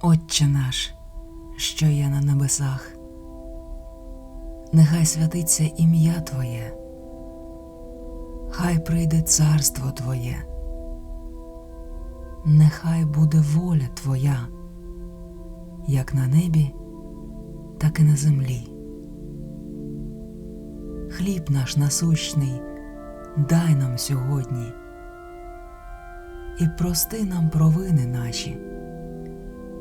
Отче наш, що є на небесах, нехай святиться ім'я Твоє, хай прийде царство Твоє, нехай буде воля Твоя, як на небі, так і на землі. Хліб наш насущний, дай нам сьогодні і прости нам провини наші,